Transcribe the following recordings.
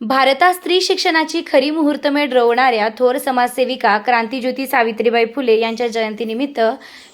भारतात स्त्री शिक्षणाची खरी मुहूर्तमेढ रोवणाऱ्या थोर समाजसेविका क्रांतीज्योती सावित्रीबाई फुले यांच्या जयंतीनिमित्त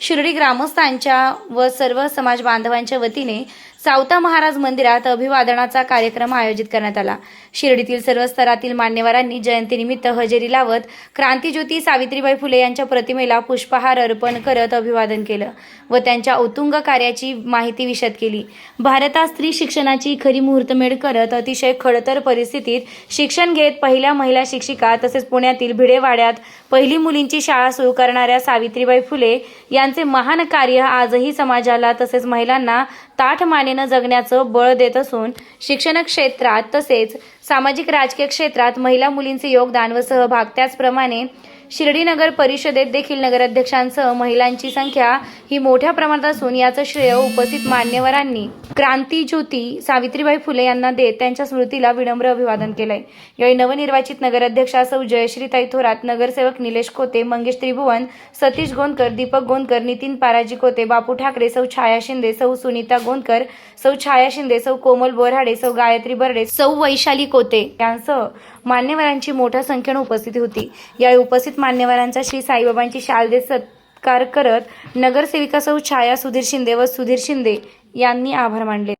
शिर्डी ग्रामस्थांच्या व सर्व समाज बांधवांच्या वतीने सावता महाराज मंदिरात अभिवादनाचा कार्यक्रम आयोजित करण्यात आला. शिर्डीतील सर्व स्तरातील मान्यवरांनी जयंतीनिमित्त हजेरी लावत क्रांतीज्योती सावित्रीबाई फुले यांच्या प्रतिमेला पुष्पहार अर्पण करत अभिवादन केलं व त्यांच्या औतुंग कार्याची माहिती विशद केली. भारतात स्त्री शिक्षणाची खरी मुहूर्तमेढ करत अतिशय खडतर परिस्थितीत शिक्षण घेत पहिल्या महिला शिक्षिका तसेच पुण्यातील भिडेवाड्यात पहिली मुलींची शाळा सुरू करणाऱ्या सावित्रीबाई फुले यांचे महान कार्य आजही समाजाला तसेच महिलांना ताठ मानेनं जगण्याचं बळ देत असून शिक्षण क्षेत्रात तसेच सामाजिक राजकीय क्षेत्रात महिला मुलींचे योगदान व सहभाग त्याचप्रमाणे शिर्डी नगर परिषदेत देखील नगराध्यक्षांसह महिलांची संख्या ही मोठ्या प्रमाणात असून याचं श्रेय उपस्थित मान्यवरांनी क्रांती ज्योती सावित्रीबाई फुले यांना देत त्यांच्या स्मृतीला विनम्र अभिवादन केलंय. यावेळी नवनिर्वाचित नगराध्यक्षा सौ जयश्रीताई थोरात नगरसेवक निलेश कोते मंगेश त्रिभुवन सतीश गोंदकर दीपक गोंदकर नितीन पाराजी कोते बापू ठाकरे सौ छाया शिंदे सौ सुनीता गोंदकर सौ छाया शिंदे सौ कोमल बोराडे सौ गायत्री बर्डे सौ वैशाली कोते यांसह मान्यवरांची मोठ्या संख्येनं उपस्थिती होती. यावेळी उपस्थित मान्यवरांचा श्री साईबाबांची शालदे सत्कार करत नगरसेविका सौ छाया सुधीर शिंदे व सुधीर शिंदे यांनी आभार मानले.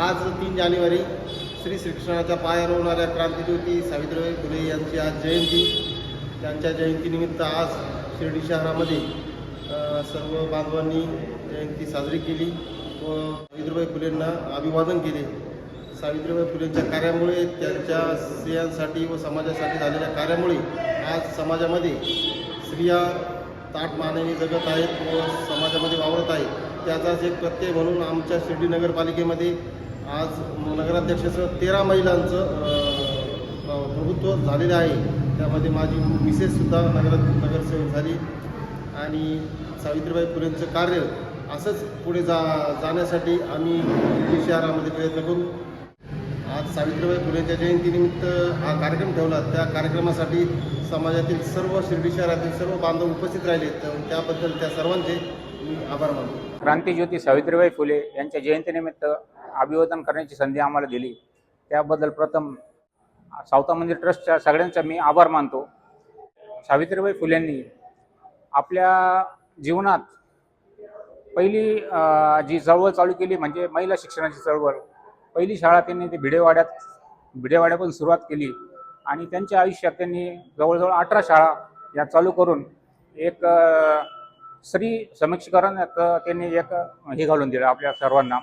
आज तीन जानेवारी श्री श्रीकृष्णाच्या पाया होणाऱ्या क्रांतीज्योती सावित्रीबाई फुले यांची आज जयंती. त्यांच्या जयंतीनिमित्त आज शिर्डी शहरामध्ये सर्व बांधवांनी जयंती साजरी केली व सावित्रीबाई फुलेंना अभिवादन केले. सावित्रीबाई फुलेंच्या कार्यामुळे त्यांच्या स्त्रियांसाठी व समाजासाठी झालेल्या कार्यामुळे आज समाजामध्ये स्त्रिया ताट मानेने जगत आहेत व समाजामध्ये वावरत आहेत. त्याचाच एक प्रत्यय म्हणून आमच्या शिर्डी नगरपालिकेमध्ये आज नगराध्यक्षाचं तेरा महिलांचं प्रभुत्व झालेलं आहे. त्यामध्ये माझी मिसेससुद्धा नगर नगरसेवक झाली. आणि सावित्रीबाई फुलेंचं कार्य असंच पुढे जा जाण्यासाठी आम्ही शिर्डी शहरामध्ये प्रयत्न करू. आज सावित्रीबाई फुलेंच्या जयंतीनिमित्त हा कार्यक्रम ठेवला. त्या कार्यक्रमासाठी समाजातील सर्व शिर्डी शहरातील सर्व बांधव उपस्थित राहिले. तर त्याबद्दल त्या सर्वांचे मी आभार मानतो. क्रांतीज्योती सावित्रीबाई फुले यांच्या जयंतीनिमित्त अभिवादन करण्याची संधी आम्हाला दिली. त्याबद्दल प्रथम सावता मंदिर ट्रस्टच्या सगळ्यांचा मी आभार मानतो. सावित्रीबाई फुलेंनी आपल्या जीवनात पहिली जी चळवळ चालू केली म्हणजे महिला शिक्षणाची चळवळ. पहिली शाळा त्यांनी ते भिडेवाड्यात भिडेवाड्यापासून सुरुवात केली आणि त्यांच्या आयुष्यात त्यांनी जवळजवळ अठरा शाळा या चालू करून एक स्त्री समीक्षीकरण त्यांनी एक हे घालून दिलं आपल्या सर्वांना.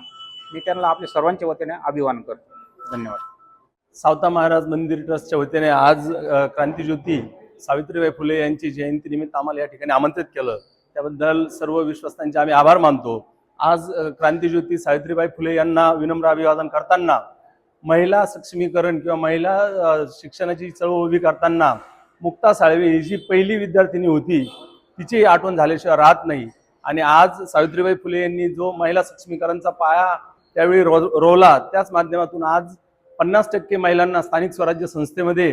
मी त्यांना आपल्या सर्वांच्या वतीने अभिवादन करतो. धन्यवाद. सावता महाराज मंदिर ट्रस्टच्या वतीने आज क्रांतीज्योती सावित्रीबाई फुले यांची जयंतीनिमित्त आम्हाला या ठिकाणी आमंत्रित केलं. त्याबद्दल सर्व विश्वस्तांचे आम्ही आभार मानतो. आज क्रांतीज्योती सावित्रीबाई फुले यांना विनम्र अभिवादन करताना महिला सक्षमीकरण किंवा महिला शिक्षणाची चळवळ उभी करताना मुक्ता साळवे ही जी पहिली विद्यार्थिनी होती तिची आठवण झाल्याशिवाय राहत नाही. आणि आज सावित्रीबाई फुले यांनी जो महिला सक्षमीकरणचा पाया त्यावेळी रो रोवला त्याच माध्यमातून आज पन्नास टक्के महिलांना स्थानिक स्वराज्य संस्थेमध्ये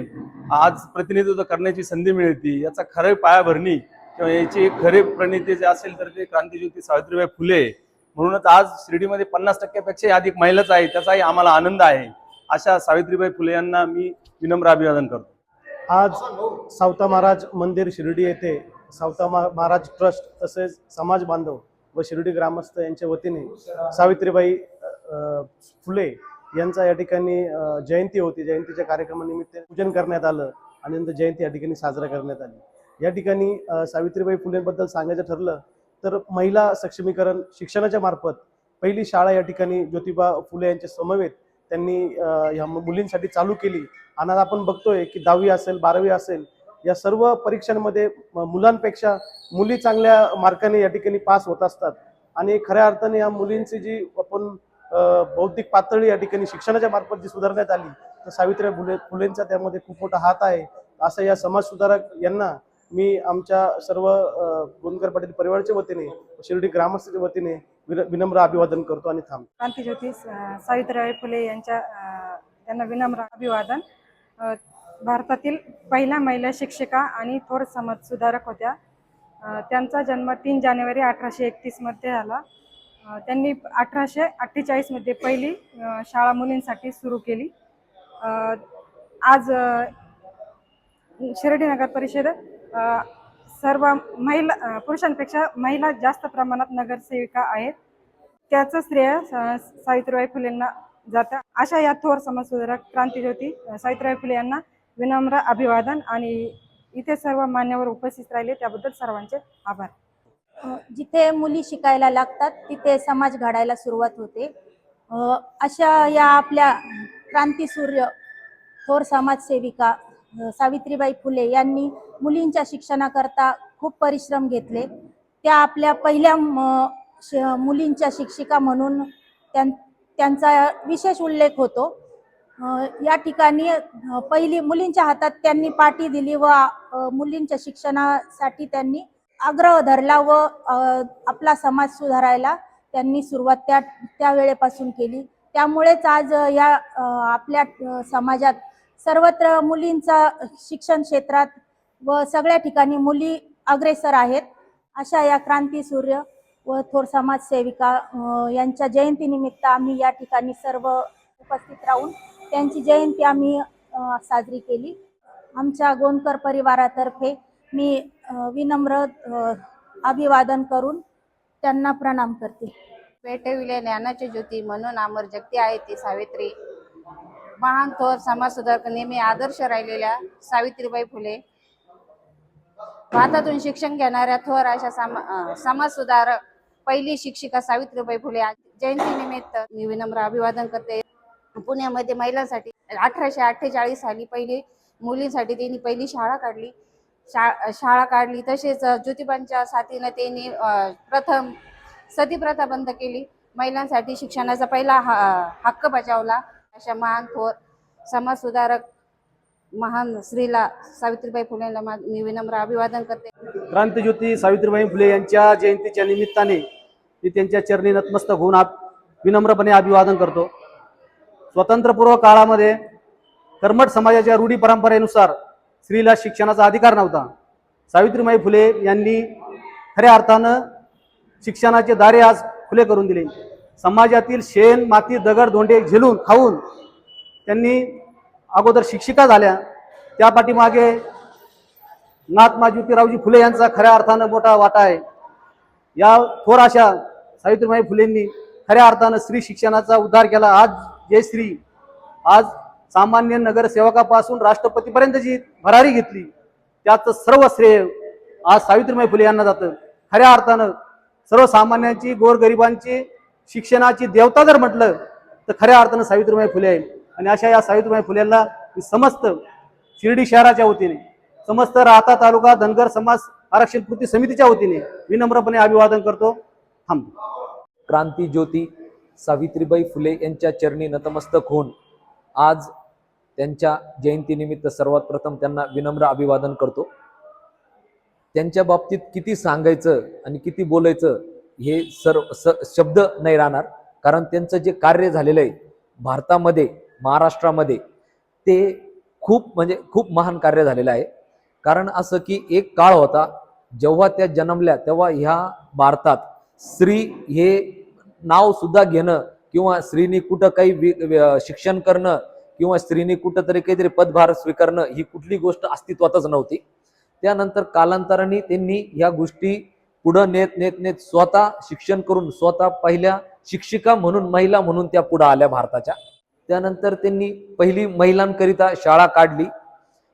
आज प्रतिनिधित्व करण्याची संधी मिळते. याचा खरे पायाभरणी किंवा याची खरे प्रणिती जे असेल तर ते क्रांतीज्योती सावित्रीबाई फुले. म्हणूनच आज शिर्डीमध्ये पन्नास टक्क्यापेक्षाही अधिक महिलाच आहे त्याचाही आम्हाला आनंद आहे. अशा सावित्रीबाई फुले यांना मी विनम्र अभिवादन करतो. आज सावता महाराज मंदिर शिर्डी येथे सावता महाराज ट्रस्ट तसेच समाज बांधव व शिर्डी ग्रामस्थ यांच्या वतीने सावित्रीबाई फुले यांचा या ठिकाणी जयंती होती. जयंतीच्या कार्यक्रमानिमित्त पूजन करण्यात आलं आणि नंतर जयंती या ठिकाणी साजरा करण्यात आली. या ठिकाणी सावित्रीबाई फुलेंबद्दल सांगायचं ठरलं तर महिला सक्षमीकरण शिक्षणाच्या मार्फत पहिली शाळा या ठिकाणी ज्योतिबा फुले यांच्या समवेत त्यांनी ह्या मुलींसाठी चालू केली. आणि आज आपण बघतोय की दहावी असेल बारावी असेल या सर्व परीक्षांमध्ये मुलांपेक्षा मुली चांगल्या मार्काने या ठिकाणी पास होत असतात. आणि खऱ्या अर्थाने या मुलींची जी आपण बौद्धिक पातळी या ठिकाणी शिक्षणाच्या मार्फत जी सुधारण्यात आली तर सावित्रीबाई फुले फुलेंचा त्यामध्ये खूप मोठा हात आहे. असं या समाज सुधारक यांना मी आमच्या सर्व गोंदकर पाटील परिवाराच्या वतीने शिर्डी ग्रामस्थाच्या वतीने विन- विनम्र अभिवादन करतो आणि थांबतो. क्रांतीज्योती सावित्रीबाई फुले यांच्या त्यांना विनम्र अभिवादन. भारतातील पहिल्या महिला शिक्षिका आणि थोर समाज सुधारक होत्या. त्यांचा जन्म तीन जानेवारी अठराशे एकतीसमध्ये झाला. त्यांनी अठराशे अठ्ठेचाळीसमध्ये पहिली शाळा मुलींसाठी सुरू केली. आज शिर्डी नगर परिषद सर्व महिला पुरुषांपेक्षा महिला जास्त प्रमाणात नगरसेविका आहेत. त्याचं श्रेय सावित्रीबाई फुलेंना जातं. अशा या थोर समाजसुधारक क्रांतीज्योती सावित्रीबाई फुले यांना विनम्र अभिवादन आणि इथे सर्व मान्यवर उपस्थित राहिले. त्याबद्दल सर्वांचे आभार. जिथे मुली शिकायला लागतात तिथे समाज घडायला सुरुवात होते. अशा या आपल्या क्रांतीसूर्य थोर समाजसेविका सावित्रीबाई फुले यांनी मुलींच्या शिक्षणाकरता खूप परिश्रम घेतले. त्या आपल्या पहिल्या श- मुलींच्या शिक्षिका म्हणून त्यां त्यांचा विशेष उल्लेख होतो. या ठिकाणी पहिली मुलींच्या हातात त्यांनी पाठी दिली व मुलींच्या शिक्षणासाठी त्यांनी आग्रह धरला व आपला समाज सुधारायला त्यांनी सुरुवात त्या त्यावेळेपासून केली. त्यामुळेच आज या आपल्या समाजात सर्वत्र मुलींचा शिक्षण क्षेत्रात व सगळ्या ठिकाणी मुली अग्रेसर आहेत अशा या क्रांती सूर्य व थोर समाजसेविका यांच्या जयंतीनिमित्त आम्ही या ठिकाणी सर्व उपस्थित राहून त्यांची जयंती आम्ही साजरी केली. आमच्या गोंदकर परिवारातर्फे मी विनम्र अभिवादन करून त्यांना प्रणाम करते. पेटविले ज्ञानाची ज्योती म्हणून अमर जगती आहे ती सावित्री. महान थोर समाजसुधारक नेहमी आदर्श राहिलेल्या सावित्रीबाई फुले. भारतातून शिक्षण घेणाऱ्या थोर अशा समा समाजसुधारक पहिली शिक्षिका सावित्रीबाई फुले जयंती निमित्त मी विनम्र अभिवादन करते. पुण्यामध्ये महिलांसाठी अठराशे अठ्ठेचाळीस साली पहिली मुलींसाठी त्यांनी पहिली शाळा काढली. शा शाळा काढली तसेच ज्योतिबांच्या साथीनं त्यांनी प्रथम सती प्रथा बंद केली. महिलांसाठी शिक्षणाचा पहिला हा- हक्क बजावला. अशा महान थोर समाजसुधारक महान स्त्रीला सावित्रीबाई फुलेला मी विनम्र अभिवादन करते. क्रांतीज्योती सावित्रीबाई फुले यांच्या जयंतीच्या निमित्ताने मी त्यांच्या चरणी नतमस्तक होऊन आप विनम्रपणे अभिवादन करतो. स्वतंत्रपूर्व काळामध्ये कर्मठ समाजाच्या रूढी परंपरेनुसार स्त्रीला शिक्षणाचा अधिकार नव्हता. सावित्रीबाई फुले यांनी खऱ्या अर्थानं शिक्षणाचे दारे आज खुले करून दिले. समाजातील शेण माती दगड धोंडे झेलून खाऊन त्यांनी अगोदर शिक्षिका झाल्या. त्या पाठीमागे महात्मा ज्योतिरावजी फुले यांचा खऱ्या अर्थानं मोठा वाटा आहे. या थोर अशा सावित्रीबाई फुलेंनी खऱ्या अर्थानं स्त्री शिक्षणाचा उद्धार केला. आज जे स्त्री आज सामान्य नगरसेवकापासून राष्ट्रपतीपर्यंत जी भरारी घेतली. त्याचं सर्व श्रेय आज सावित्रीबाई फुले यांना जातं. खऱ्या अर्थानं सर्वसामान्यांची गोरगरिबांची शिक्षणाची देवता जर म्हटलं तर खऱ्या अर्थानं सावित्रीबाई फुले आहे आणि अशा या सावित्रीबाई फुलेंना मी समस्त शिर्डी शहराच्या वतीने समस्त राहता तालुका धनगर समाज आरक्षण कृती समितीच्या वतीने विनम्रपणे अभिवादन करतो. थांबतो क्रांती ज्योती सावित्रीबाई फुले यांच्या चरणी नतमस्तक होऊन आज त्यांच्या जयंतीनिमित्त सर्वात प्रथम त्यांना विनम्र अभिवादन करतो. त्यांच्या बाबतीत किती सांगायचं आणि किती बोलायचं हे सर्व स शब्द नाही राहणार. कारण त्यांचं जे कार्य झालेलं आहे भारतामध्ये महाराष्ट्रामध्ये ते खूप म्हणजे खूप महान कार्य झालेलं आहे. कारण असं की एक काळ होता जेव्हा त्या जन्मल्या तेव्हा ह्या भारतात स्त्री हे नाव सुद्धा घेणं किंवा स्त्रीनी कुठं काही वि- शिक्षण करणं किंवा स्त्रीनी कुठंतरी काहीतरी पदभार स्वीकारणं ही कुठली गोष्ट अस्तित्वातच नव्हती. त्यानंतर कालांतराने त्यांनी ह्या गोष्टी पुढं नेत नेत नेत स्वतः शिक्षण करून स्वतः पहिल्या शिक्षिका म्हणून महिला म्हणून त्या पुढं आल्या भारताच्या. त्यानंतर त्यांनी पहिली महिलांकरिता शाळा काढली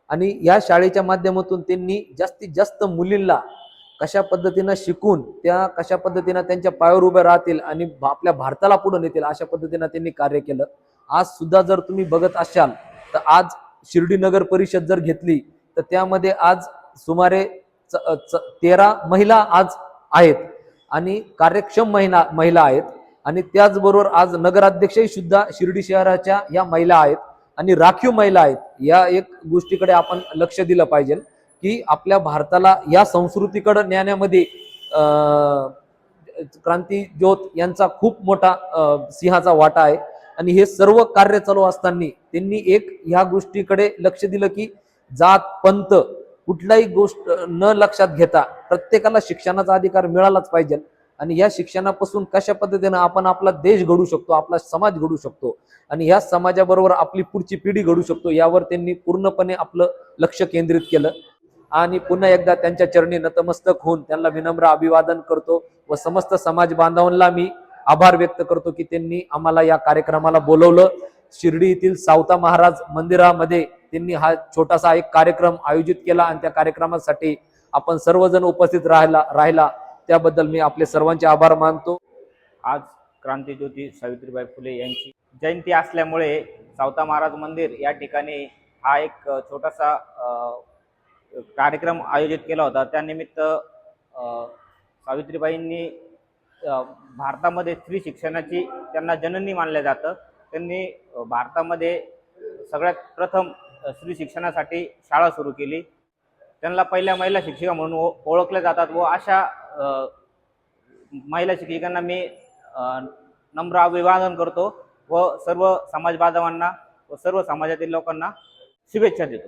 आणि या शाळेच्या माध्यमातून त्यांनी जास्तीत जास्त मुलींना कशा पद्धतीनं शिकून त्या कशा पद्धतीनं त्यांच्या पायावर उभ्या राहतील आणि आपल्या भारताला पुढे नेतील अशा पद्धतीनं त्यांनी कार्य केलं. आज सुद्धा जर तुम्ही बघत असाल तर आज शिर्डी नगर परिषद जर घेतली तर त्यामध्ये आज सुमारे च- च- तेरा महिला आज आहेत आणि कार्यक्षम महिला महिला आहेत. आणि त्याचबरोबर आज नगराध्यक्षही सुद्धा शिर्डी शहराच्या या महिला आहेत आणि राखीव महिला आहेत. या एक गोष्टीकडे आपण लक्ष दिलं पाहिजे की आपल्या भारताला या संस्कृतीकडे नेण्यामध्ये क्रांती ज्योत यांचा खूप मोठा सिंहाचा वाटा आहे. आणि हे सर्व कार्य चालू असताना त्यांनी एक ह्या गोष्टीकडे लक्ष दिलं की जात पंत कुठलाही गोष्ट न लक्षात घेता प्रत्येकाला शिक्षणाचा अधिकार मिळालाच पाहिजे. आणि या शिक्षणापासून कशा पद्धतीनं आपण आपला देश घडू शकतो आपला समाज घडू शकतो आणि ह्या समाजाबरोबर आपली पुढची पिढी घडू शकतो यावर त्यांनी पूर्णपणे आपलं लक्ष केंद्रित केलं. आणि पुन्हा एकदा त्यांच्या चरणी नतमस्तक होऊन त्यांना विनम्र अभिवादन करतो व समस्त समाज बांधवांना मी आभार व्यक्त करतो की त्यांनी आम्हाला या कार्यक्रमाला बोलवलं. शिर्डी येथील सावता महाराज मंदिरामध्ये त्यांनी हा छोटासा एक कार्यक्रम आयोजित केला आणि त्या कार्यक्रमासाठी आपण सर्वजण उपस्थित राहिला राहिला. त्याबद्दल मी आपले सर्वांचे आभार मानतो. आज क्रांतीज्योती सावित्रीबाई फुले यांची जयंती असल्यामुळे सावता महाराज मंदिर या ठिकाणी हा एक छोटासा कार्यक्रम आयोजित केला होता. त्यानिमित्त सावित्रीबाईंनी भारतामध्ये स्त्री शिक्षणाची त्यांना जननी मानलं जातं. त्यांनी भारतामध्ये सगळ्यात प्रथम स्त्री शिक्षणासाठी शाळा सुरू केली. त्यांना पहिल्या महिला शिक्षिका म्हणून ओ- जातात व अशा महिला शिक्षिकांना मी नम्र अभिवादन करतो व सर्व समाज बांधवांना व सर्व समाजातील लोकांना शुभेच्छा देतो.